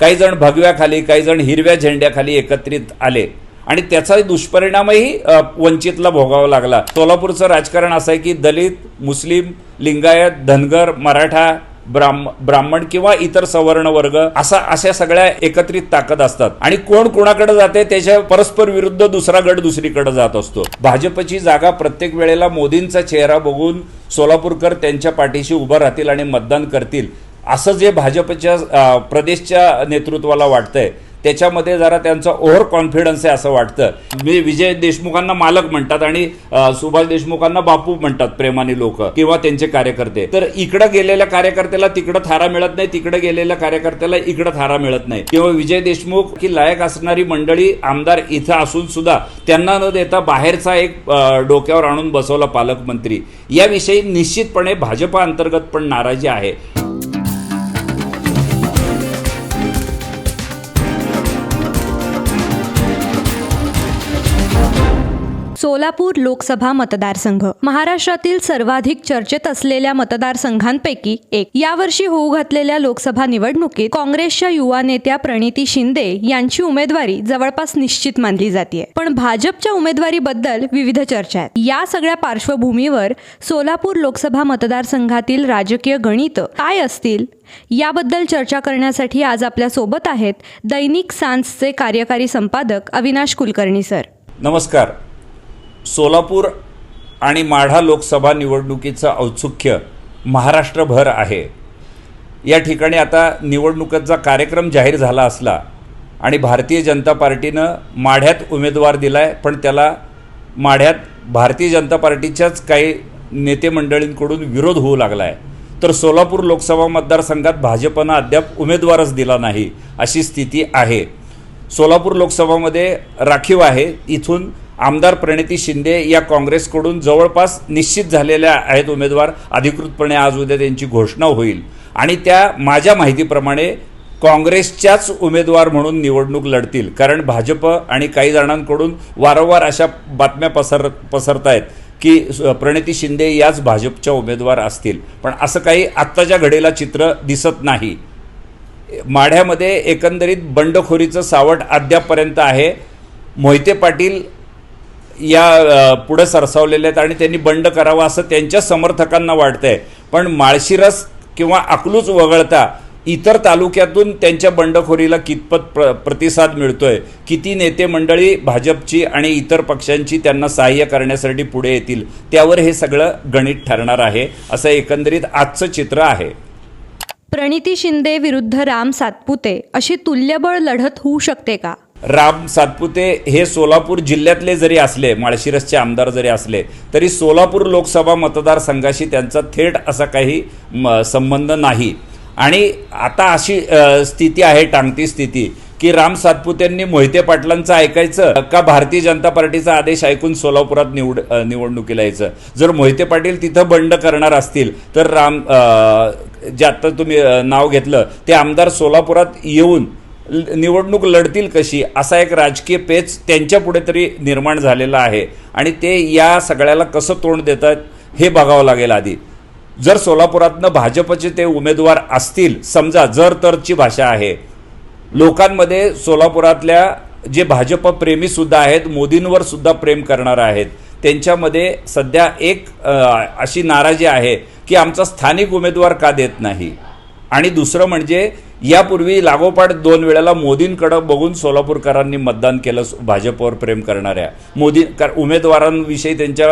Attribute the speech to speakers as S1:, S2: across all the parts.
S1: काही जण भगव्याखाली काही जण हिरव्या झेंड्याखाली एकत्रित आले. आणि त्याचा दुष्परिणामही वंचितला भोगावा लागला. सोलापूरचं राजकारण असं आहे की दलित मुस्लिम लिंगायत धनगर मराठा ब्राह्म ब्राह्मण किंवा इतर सवर्ण वर्ग असा अशा सगळ्या एकत्रित ताकद असतात. आणि कोण कोणाकडे जाते त्याच्या परस्पर विरुद्ध दुसरा गट दुसरीकडे जात असतो. भाजपची जागा प्रत्येक वेळेला मोदींचा चेहरा बघून सोलापूरकर त्यांच्या पाठीशी उभं राहतील आणि मतदान करतील. असं जे भाजपच्या प्रदेशच्या नेतृत्वाला वाटतंय त्याच्यामध्ये जरा त्यांचा ओव्हर कॉन्फिडन्स आहे असं वाटतं. मी विजय देशमुखांना मालक म्हणतात आणि सुभाष देशमुखांना बापू म्हणतात प्रेमाने लोक किंवा त्यांचे कार्यकर्ते. तर इकडं गेलेल्या कार्यकर्त्याला तिकडं थारा मिळत नाही तिकडे गेलेल्या कार्यकर्त्याला इकडं थारा मिळत नाही. किंवा विजय देशमुख की लायक असणारी मंडळी आमदार इथं असून सुद्धा त्यांना न देता बाहेरचा एक डोक्यावर आणून बसवला पालकमंत्री. याविषयी निश्चितपणे भाजपा अंतर्गत पण नाराजी आहे.
S2: सोलापूर लोकसभा मतदारसंघ. महाराष्ट्रातील सर्वाधिक चर्चेत असलेल्या मतदारसंघांपैकी एक. यावर्षी होऊ घातलेल्या लोकसभा निवडणुकीत काँग्रेसच्या युवा नेत्या प्रणिती शिंदे यांची उमेदवारी जवळपास निश्चित मानली जाते पण भाजपच्या उमेदवारीबद्दल विविध चर्चा आहेत. या सगळ्या पार्श्वभूमीवर सोलापूर लोकसभा मतदारसंघातील राजकीय गणित काय असतील? याबद्दल चर्चा करण्यासाठी आज आपल्यासोबत आहेत दैनिक सांसचे कार्यकारी संपादक अविनाश कुलकर्णी सर.
S1: नमस्कार. सोलापूर आणि माढा लोकसभा निवडणुकीचं औत्सुक्य महाराष्ट्रभर आहे. या ठिकाणी आता निवडणुकीचा कार्यक्रम जाहीर झाला असला आणि भारतीय जनता पार्टीनं माढ्यात उमेदवार दिलाय पण त्याला माढ्यात भारतीय जनता पार्टीच्याच काही नेते मंडळींकडून विरोध होऊ लागला आहे तर सोलापूर लोकसभा मतदारसंघात भाजपनं अद्याप उमेदवारच दिला नाही अशी स्थिती आहे. सोलापूर लोकसभामध्ये राखीव आहे. इथून आमदार प्रणिती शिंदे या काँग्रेसकडून जवळपास निश्चित झालेल्या आहेत उमेदवार. अधिकृतपणे आज उद्या त्यांची घोषणा होईल. आणि त्या माझ्या माहितीप्रमाणे काँग्रेसच्याच उमेदवार म्हणून निवडणूक लढतील. कारण भाजप आणि काही जणांकडून वारंवार अशा बातम्या पसर पसरत आहेत की प्रणिती शिंदे याच भाजपच्या उमेदवार असतील. पण असं काही आत्ताच्या घडीला चित्र दिसत नाही. माढ्यामध्ये एकंदरीत बंडखोरीचं सावट अद्यापपर्यंत आहे. मोहिते पाटील या पुढं सरसावलेल्या आहेत आणि त्यांनी बंड करावा असं त्यांच्या समर्थकांना वाटतंय. पण माळशिरस किंवा अकलूच वगळता इतर तालुक्यातून त्यांच्या बंडखोरीला कितपत प्र प्रतिसाद मिळतोय? किती नेते मंडळी भाजपची आणि इतर पक्षांची त्यांना सहाय्य करण्यासाठी पुढे येतील? त्यावर हे सगळं गणित ठरणार आहे. असं एकंदरीत आजचं चित्र आहे.
S2: प्रणिती शिंदे विरुद्ध राम सातपुते अशी तुल्यबळ लढत होऊ शकते का?
S1: राम सातपुते हे सोलापूर जिल्ह्यातले जरी असले माळशिरसचे आमदार जरी असले तरी सोलापूर लोकसभा मतदारसंघाशी त्यांचा थेट असा काही म, संबंध नाही. आणि आता अशी स्थिती आहे टांगती स्थिती की राम सातपुतेंनी मोहिते पाटलांचं ऐकायचं का भारतीय जनता पार्टीचा आदेश ऐकून सोलापुरात निवड निवडणुकीला यायचं? जर मोहिते पाटील तिथं बंड करणार असतील तर राम जे आत्ता तुम्ही नाव घेतलं ते आमदार सोलापुरात येऊन निवडणूक लढतील कशी असा एक राजकीय पेच त्यांच्या पुढे तरी निर्माण झालेला आहे. आणि ते या सगळ्याला कसं तोंड देतात हे बघावं लागेल आधी. जर सोलापुरातनं भाजपचे ते उमेदवार असतील समजा जर तरची भाषा आहे. लोकांमध्ये सोलापुरातल्या जे भाजप प्रेमी सुद्धा आहेत मोदींवर सुद्धा प्रेम करणार आहेत. त्यांच्यामध्ये सध्या एक अशी नाराजी आहे की आमचा स्थानिक उमेदवार का देत नाही? आणि दुसरं म्हणजे यापूर्वी लागोपाठ दोन वेळेला मोदींकडं बघून सोलापूरकरांनी मतदान केलं भाजपवर प्रेम करणाऱ्या. मोदी कार उमेदवारांविषयी त्यांच्या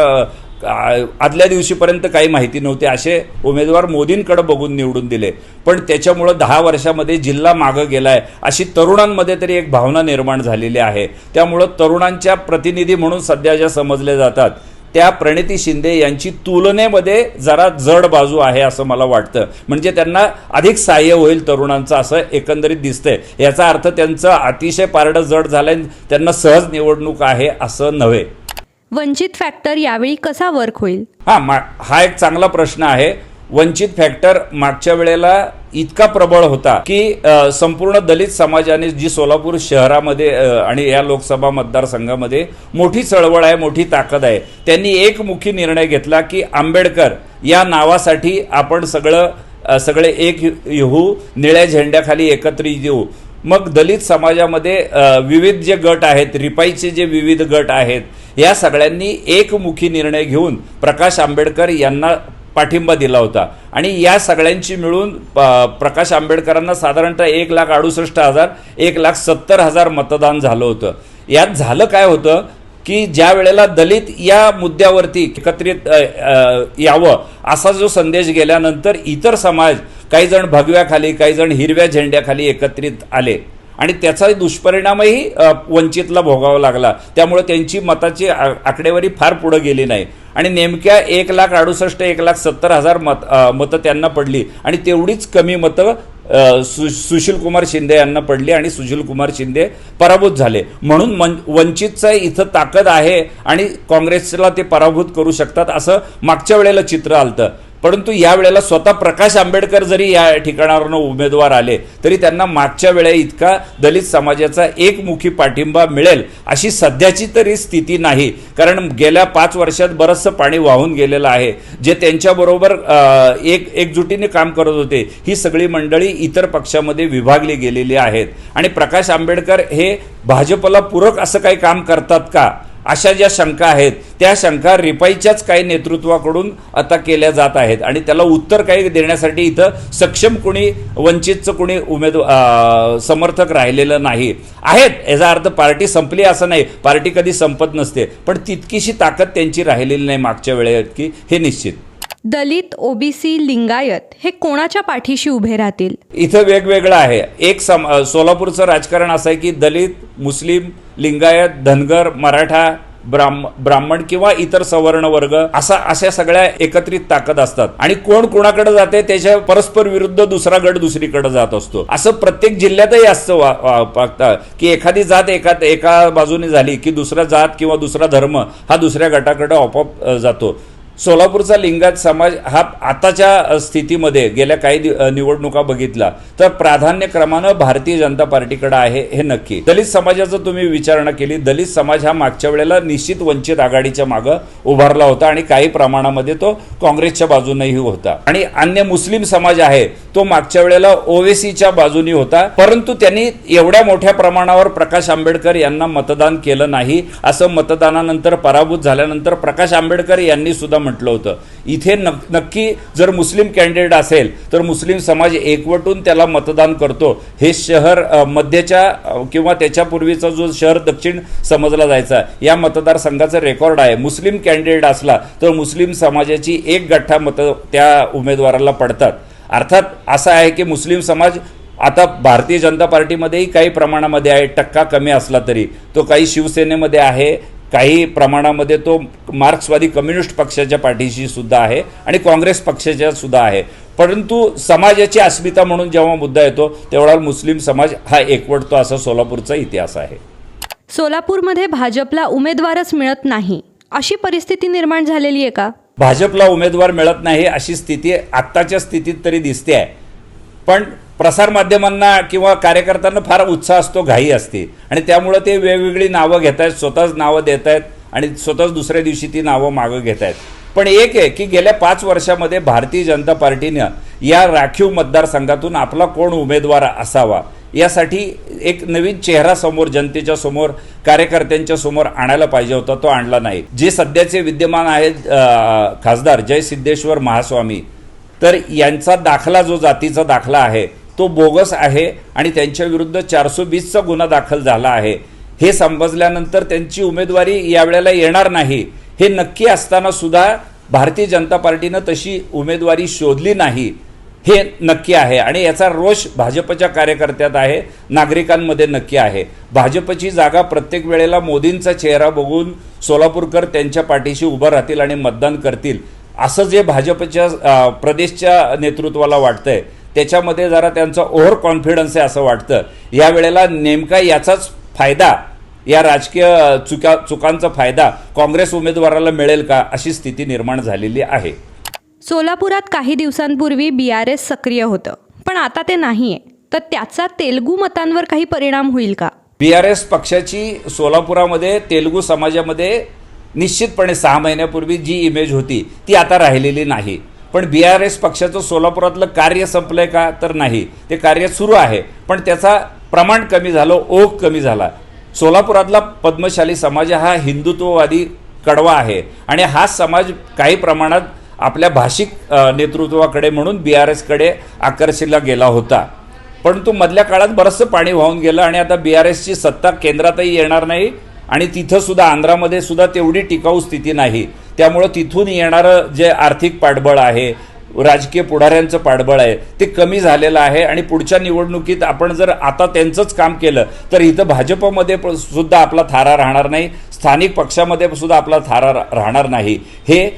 S1: आदल्या दिवशीपर्यंत काही माहिती नव्हती. असे उमेदवार मोदींकडे बघून निवडून दिले. पण त्याच्यामुळं दहा वर्षामध्ये जिल्हा मागं गेलाय अशी तरुणांमध्ये तरी एक भावना निर्माण झालेली आहे. त्यामुळं तरुणांच्या प्रतिनिधी म्हणून सध्या ज्या समजले जातात त्या प्रणिती शिंदे यांची तुलनेमध्ये जरा जड बाजू आहे असं मला वाटतं. म्हणजे त्यांना अधिक सहाय्य होईल तरुणांचं असं एकंदरीत दिसतंय. याचा अर्थ त्यांचं अतिशय पारडं जड झालंय त्यांना सहज निवडणूक आहे असं नव्हे.
S2: वंचित फॅक्टर यावेळी कसा वर्क होईल?
S1: हा हा एक चांगला प्रश्न आहे. वंचित फॅक्टर मागच्या वेळेला इतका प्रबळ होता की संपूर्ण दलित समाजाने जी सोलापूर शहरामध्ये आणि या लोकसभा मतदारसंघामध्ये मोठी चळवळ आहे मोठी ताकद आहे त्यांनी एकमुखी निर्णय घेतला की आंबेडकर या नावासाठी आपण सगळं सगळे एक येऊ निळ्या झेंड्याखाली एकत्रित येऊ. मग दलित समाजामध्ये विविध जे गट आहेत रिपाईचे जे विविध गट आहेत या सगळ्यांनी एकमुखी निर्णय घेऊन प्रकाश आंबेडकर यांना पाठिंबा दिला होता. आणि या सगळ्यांची मिळून प- प्रकाश आंबेडकरांना साधारणतः एक लाख अडुसष्ट हजार एक लाख सत्तर हजार मतदान झालं होतं. यात झालं काय होतं की ज्या वेळेला दलित या मुद्द्यावरती एकत्रित यावं असा जो संदेश गेल्यानंतर इतर समाज काही जण भगव्याखाली काही जण हिरव्या झेंड्याखाली एकत्रित आले. आणि त्याचा दुष्परिणामही वंचितला भोगावा लागला. त्यामुळे त्यांची मताची आ- आकडेवारी फार पुढे गेली नाही. आणि नेमक्या एक लाख अडुसष्ट एक लाख सत्तर हजार मत मतं त्यांना पडली. आणि तेवढीच कमी मतं सु सुशील कुमार शिंदे यांना पडली आणि सुशील कुमार शिंदे पराभूत झाले. म्हणून मन वंचितचं इथं ताकद आहे आणि काँग्रेसला ते पराभूत करू शकतात असं मागच्या वेळेला चित्र आलतं. परंतु या वेळेला स्वतः प्रकाश आंबेडकर जरी या ठिकाणावरनं उमेदवार आले तरी त्यांना मागच्या वेळे इतका दलित समाजाचा एकमुखी पाठिंबा मिळेल अशी सध्याची तरी स्थिती नाही. कारण गेल्या पाच वर्षात बरंचसं पाणी वाहून गेलेलं आहे. जे त्यांच्याबरोबर एक एकजुटीने काम करत होते ही सगळी मंडळी इतर पक्षामध्ये विभागली गेलेली आहेत. आणि प्रकाश आंबेडकर हे भाजपला पूरक असं काही काम करतात का? अशा ज्या शंका आहेत त्या शंका रिपाईच्याच काही नेतृत्वाकडून आता केल्या जात आहेत. आणि त्याला उत्तर काही देण्यासाठी इथं सक्षम कोणी वंचितचं कोणी उमेदवार समर्थक राहिलेलं नाही. आहेत याचा अर्थ पार्टी संपली असं नाही. पार्टी कधी संपत नसते. पण तितकीशी ताकद त्यांची राहिलेली नाही मागच्या वेळेत की हे निश्चित.
S2: दलित ओबीसी लिंगायत हे कोणाच्या पाठीशी उभे राहतील?
S1: इथं वेगवेगळं आहे. एक सम सोलापूरचं राजकारण असं आहे की दलित मुस्लिम लिंगायत धनगर मराठा ब्राह्म ब्राह्मण किंवा इतर सवर्ण वर्ग असा अशा सगळ्या एकत्रित ताकद असतात. आणि कोण कोणाकडे जाते त्याच्या परस्पर विरुद्ध दुसरा गट दुसरीकडे जात असतो. असं प्रत्येक जिल्ह्यातही असतं वा- की एखादी जात एका एका बाजूने झाली की दुसरा जात किंवा दुसरा धर्म हा दुसऱ्या गटाकडे आपोआप जातो. सोलापूरचा लिंगायत समाज हा आताच्या स्थितीमध्ये गेल्या काही निवडणुका बघितला तर प्राधान्यक्रमानं भारतीय जनता पार्टीकडे आहे हे नक्की. दलित समाजाचं तुम्ही विचारणा केली. दलित समाज हा मागच्या वेळेला निश्चित वंचित आघाडीच्या मागं उभारला होता आणि काही प्रमाणामध्ये तो काँग्रेसच्या बाजूनेही होता. आणि अन्य मुस्लिम समाज आहे तो मागच्या वेळेला ओवेसीच्या बाजूनी होता परंतु त्यांनी एवढ्या मोठ्या प्रमाणावर प्रकाश आंबेडकर यांना मतदान केलं नाही. असं मतदानानंतर पराभूत झाल्यानंतर प्रकाश आंबेडकर यांनी सुद्धा म्हटलं होतं. इथे नक- नक्की जर मुस्लिम कॅन्डिडेट असेल तर मुस्लिम समाज एकवटून त्याला मतदान करतो. हे शहर मध्यच्या किंवा त्याच्यापूर्वीचा जो शहर दक्षिण समजला जायचा या मतदारसंघाचं रेकॉर्ड आहे. मुस्लिम कॅन्डिडेट असला तर मुस्लिम समाजाची एक गठ्ठा मतं त्या उमेदवाराला पडतात. अर्थात असं आहे की मुस्लिम समाज आता भारतीय जनता पार्टीमध्येही काही प्रमाणामध्ये आहे. टक्का कमी असला तरी. तो काही शिवसेनेमध्ये आहे काही प्रमाणामध्ये तो मार्क्सवादी कम्युनिस्ट पक्षाच्या पाठीशी सुद्धा आहे आणि काँग्रेस पक्षाच्या सुद्धा आहे. परंतु समाजाची अस्मिता म्हणून जेव्हा मुद्दा येतो तेवढा मुस्लिम समाज हा एकवटतो असा सोलापूरचा इतिहास आहे.
S2: सोलापूरमध्ये भाजपला उमेदवारच मिळत नाही. अशी परिस्थिती निर्माण झालेली आहे का?
S1: भाजपला उमेदवार मिळत नाही अशी स्थिती आत्ताच्या स्थितीत तरी दिसते आहे. पण प्रसारमाध्यमांना किंवा कार्यकर्त्यांना फार उत्साह असतो घाई असते. आणि त्यामुळं ते वेगवेगळी नावं घेत आहेत स्वतःच नावं देत आहेत आणि स्वतःच दुसऱ्या दिवशी ती नावं मागं घेत आहेत पण एक आहे की गेल्या पाच वर्षामध्ये भारतीय जनता पार्टीनं या राखीव मतदारसंघातून आपला कोण उमेदवार असावा यासाठी एक नवीन चेहरा समोर जनतेच्या समोर कार्यकर्त्यांच्या समोर आणायला पाहिजे होता तो आणला नाही. जे सध्याचे विद्यमान आहेत खासदार जय सिद्धेश्वर महास्वामी तर यांचा दाखला जो जातीचा दाखला आहे तो बोगस आहे आणि त्यांच्या विरुद्ध चारशे वीसचा गुन्हा दाखल झाला आहे. हे समजल्यानंतर त्यांची उमेदवारी यावेळेला येणार नाही. हे नक्की असताना सुद्धा भारतीय जनता पार्टीनं तशी उमेदवारी शोधली नाही. हे नक्की आहे आणि याचा रोष भाजपच्या कार्यकर्त्यात आहे नागरिकांमध्ये नक्की आहे. भाजपची जागा प्रत्येक वेळेला मोदींचा चेहरा बघून सोलापूरकर त्यांच्या पाठीशी उभं राहतील आणि मतदान करतील. असं जे भाजपच्या प्रदेशच्या नेतृत्वाला वाटतंय त्याच्यामध्ये जरा त्यांचा ओव्हर कॉन्फिडन्स आहे असं वाटतं. या वेळेला नेमका याचाच फायदा या राजकीय चुका चुकांचा फायदा काँग्रेस उमेदवाराला मिळेल का अशी स्थिती निर्माण झालेली आहे.
S2: सोलापुरात काही दिवसांपूर्वी बी आर एस सक्रिय होतं पण आता ते नाहीये. तर त्याचा तेलगू मतांवर काही परिणाम होईल का?
S1: बी आर एस पक्षाची सोलापुरामध्ये तेलुगू समाजामध्ये निश्चितपणे सहा महिन्यापूर्वी जी इमेज होती ती आता राहिलेली नाही. पण बी आर एस पक्षाचं सोलापुरातलं कार्य संपलं आहे का तर नाही. ते कार्य सुरू आहे. पण त्याचा प्रमाण कमी झालं ओघ कमी झाला. सोलापुरातला पद्मशाली समाज हा हिंदुत्ववादी कडवा आहे. आणि हा समाज काही प्रमाणात आपल्या भाषिक नेतृत्वाकडे म्हणून बी आर एसकडे आकर्षिला गेला होता. परंतु मधल्या काळात बरंचसं पाणी वाहून गेलं आणि आता बी आर एसची सत्ता केंद्रातही येणार नाही आणि तिथंसुद्धा आंध्रामध्ये सुद्धा तेवढी टिकाऊ स्थिती नाही. त्यामुळं तिथून येणारं जे आर्थिक पाठबळ आहे राजकीय पुढाऱ्यांचं पाठबळ आहे ते कमी झालेलं आहे आणि पुढच्या निवडणुकीत आपण जर आता त्यांचंच काम केलं तर इथं भाजपमध्ये प- सुद्धा आपला थारा राहणार नाही स्थानिक पक्षामध्ये सुद्धा आपला थारा राहणार नाही. हे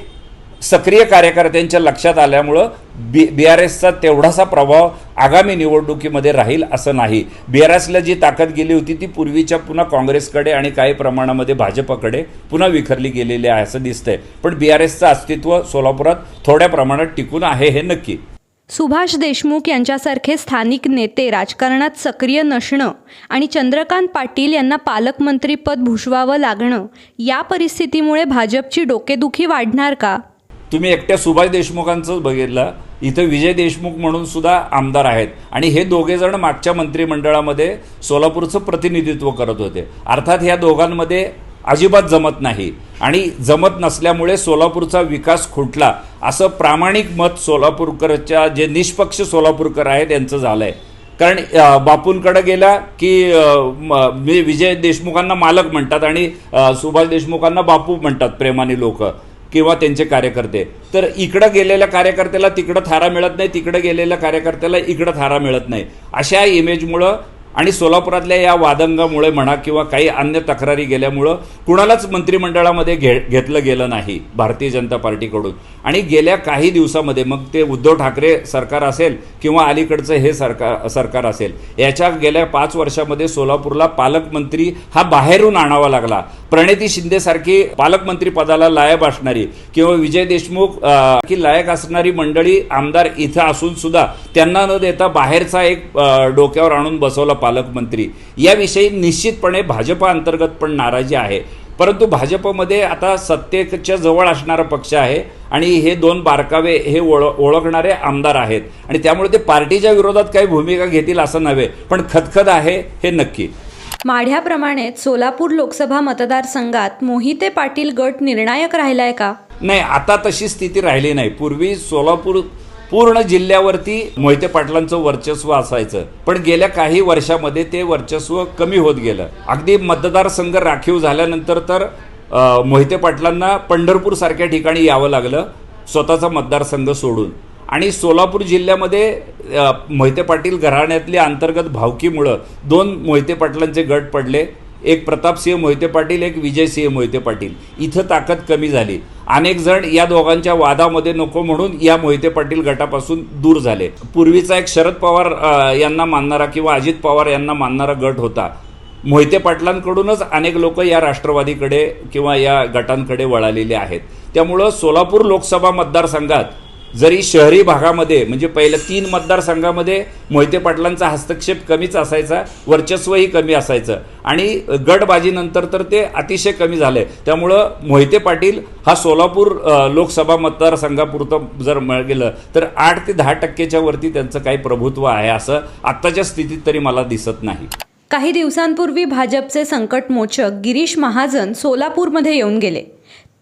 S1: सक्रिय कार्यकर्त्यांच्या लक्षात आल्यामुळं बी बी आर एसचा तेवढासा प्रभाव आगामी निवडणुकीमध्ये राहील असं नाही. बी आर एसला जी ताकद गेली होती ती पूर्वीच्या पुन्हा काँग्रेसकडे आणि काही प्रमाणामध्ये भाजपकडे पुन्हा विखरली गेलेली आहे असं दिसतंय. पण बी आर एसचं अस्तित्व सोलापुरात थोड्या प्रमाणात टिकून आहे हे नक्की.
S2: सुभाष देशमुख यांच्यासारखे स्थानिक नेते राजकारणात सक्रिय नसणं आणि चंद्रकांत पाटील यांना पालकमंत्रीपद भूषवावं लागणं या परिस्थितीमुळे भाजपची डोकेदुखी वाढणार का?
S1: तुम्ही एकट्या सुभाष देशमुखांचं बघितलं इथं विजय देशमुख म्हणून सुद्धा आमदार आहेत. आणि हे दोघे जण मागच्या मंत्रिमंडळामध्ये सोलापूरचं प्रतिनिधित्व करत होते. अर्थात ह्या दोघांमध्ये अजिबात जमत नाही. आणि जमत नसल्यामुळे सोलापूरचा विकास खुटला. असं प्रामाणिक मत सोलापूरकरच्या जे निष्पक्ष सोलापूरकर आहेत यांचं आहे कारण बापूंकडं बापूंकडे गेला की मी विजय देशमुखांना मालक म्हणतात आणि सुभाष देशमुखांना बापू म्हणतात प्रेमाने लोक. किंवा त्यांचे कार्यकर्ते. तर इकडं गेलेल्या कार्यकर्त्याला तिकडं थारा मिळत नाही तिकडं गेलेल्या कार्यकर्त्याला इकडं थारा मिळत नाही. अशा इमेजमुळं आणि सोलापुरातल्या या वादंगामुळे म्हणा किंवा काही अन्य तक्रारी गेल्यामुळं कुणालाच मंत्रिमंडळामध्ये घे घेतलं गेलं नाही भारतीय जनता पार्टीकडून. आणि गेल्या काही दिवसामध्ये मग ते उद्धव ठाकरे सरकार असेल किंवा अलीकडचं हे सरकार सरकार असेल याच्या गेल्या पाच वर्षामध्ये सोलापूरला पालकमंत्री हा बाहेरून आणावा लागला. प्रणिती शिंदेसारखी पालकमंत्री पदाला लायक असणारी किंवा विजय देशमुख की लायक असणारी मंडळी आमदार इथं असून सुद्धा त्यांना न देता बाहेरचा एक डोक्यावर आणून बसवला पालकमंत्री. याविषयी निश्चितपणे भाजप अंतर्गत पण नाराजी आहे. परंतु भाजपमध्ये आता सत्तेच्या जवळ असणारा पक्ष आहे आणि हे दोन बारकावे हे ओळ ओळखणारे आमदार आहेत. आणि त्यामुळे ते पार्टीच्या विरोधात काही भूमिका घेतील असं नव्हे पण खदखद आहे हे नक्की.
S2: माढ्याप्रमाणेच सोलापूर लोकसभा मतदारसंघात मोहिते पाटील गट निर्णायक राहिलाय का?
S1: नाही आता तशी स्थिती राहिली नाही. पूर्वी सोलापूर पूर्ण जिल्ह्यावरती मोहिते पाटलांचं वर्चस्व असायचं. पण गेल्या काही वर्षामध्ये ते वर्चस्व कमी होत गेलं. अगदी मतदारसंघ राखीव झाल्यानंतर तर मोहिते पाटलांना पंढरपूर सारख्या ठिकाणी यावं लागलं स्वतःचा मतदारसंघ सोडून. आणि सोलापूर जिल्ह्यामध्ये मोहिते पाटील घराण्यातली अंतर्गत भावकीमुळं दोन मोहिते पाटलांचे गट पडले. एक प्रतापसिंह मोहिते पाटील एक विजयसिंह मोहिते पाटील. इथं ताकद कमी झाली. अनेक जण या दोघांच्या वादामध्ये नको म्हणून या मोहिते पाटील गटापासून दूर झाले. पूर्वीचा एक शरद पवार यांना मानणारा किंवा अजित पवार यांना मानणारा गट होता. मोहिते पाटलांकडूनच अनेक लोक या राष्ट्रवादीकडे किंवा या गटांकडे वळालेले आहेत. त्यामुळं सोलापूर लोकसभा मतदारसंघात जरी शहरी भागामध्ये म्हणजे पहिल्या तीन मतदारसंघामध्ये मोहिते पाटलांचा हस्तक्षेप कमीच असायचा वर्चस्वही कमी असायचं. आणि गटबाजीनंतर तर ते अतिशय कमी झाले. त्यामुळं मोहिते पाटील हा सोलापूर लोकसभा मतदारसंघापुरतं जर गेलं तर आठ ते दहा टक्केच्या वरती त्यांचं काही प्रभुत्व आहे असं आत्ताच्या स्थितीत तरी मला दिसत नाही.
S2: काही दिवसांपूर्वी भाजपचे संकटमोचक गिरीश महाजन सोलापूरमध्ये येऊन गेले.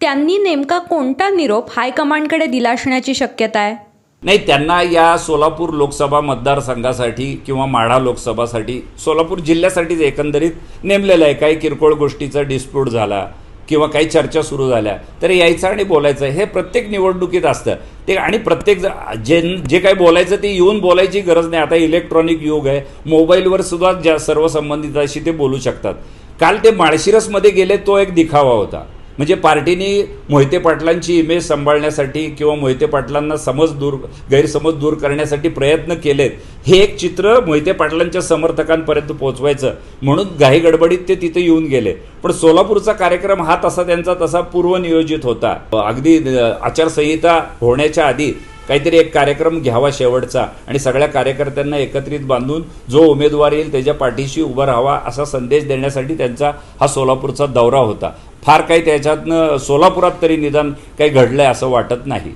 S2: त्यांनी नेमका कोणता निरोप हायकमांडकडे दिला असण्याची शक्यता आहे?
S1: नाही त्यांना या सोलापूर लोकसभा मतदारसंघासाठी किंवा माढा लोकसभासाठी सोलापूर जिल्ह्यासाठीच एकंदरीत नेमलेलं आहे. काही किरकोळ गोष्टीचा डिस्प्यूट झाला किंवा काही चर्चा सुरू झाल्या तर यायचं आणि बोलायचं हे प्रत्येक निवडणुकीत असतं. ते आणि प्रत्येक जे जे काही बोलायचं ते येऊन बोलायची गरज नाही. आता इलेक्ट्रॉनिक युग आहे. मोबाईलवर सुद्धा ज्या सर्व संबंधिताशी ते बोलू शकतात. काल ते माळशिरसमध्ये गेले तो एक दिखावा होता. म्हणजे पार्टीने मोहिते पाटलांची इमेज सांभाळण्यासाठी किंवा मोहिते पाटलांना समज दूर गैरसमज दूर करण्यासाठी प्रयत्न केलेत हे एक चित्र मोहिते पाटलांच्या समर्थकांपर्यंत पोहोचवायचं. म्हणून घाई गडबडीत ते तिथे येऊन गेले. पण सोलापूरचा कार्यक्रम हा तसा त्यांचा तसा पूर्वनियोजित होता. अगदी आचारसंहिता होण्याच्या आधी काहीतरी एक कार्यक्रम घ्यावा शेवटचा आणि सगळ्या कार्यकर्त्यांना एकत्रित बांधून जो उमेदवार येईल त्याच्या पाठीशी उभा राहावा असा संदेश देण्यासाठी त्यांचा हा सोलापूरचा दौरा होता. फार काही त्याच्यातनं सोलापुरात तरी निदान काही घडलंय असं वाटत नाही.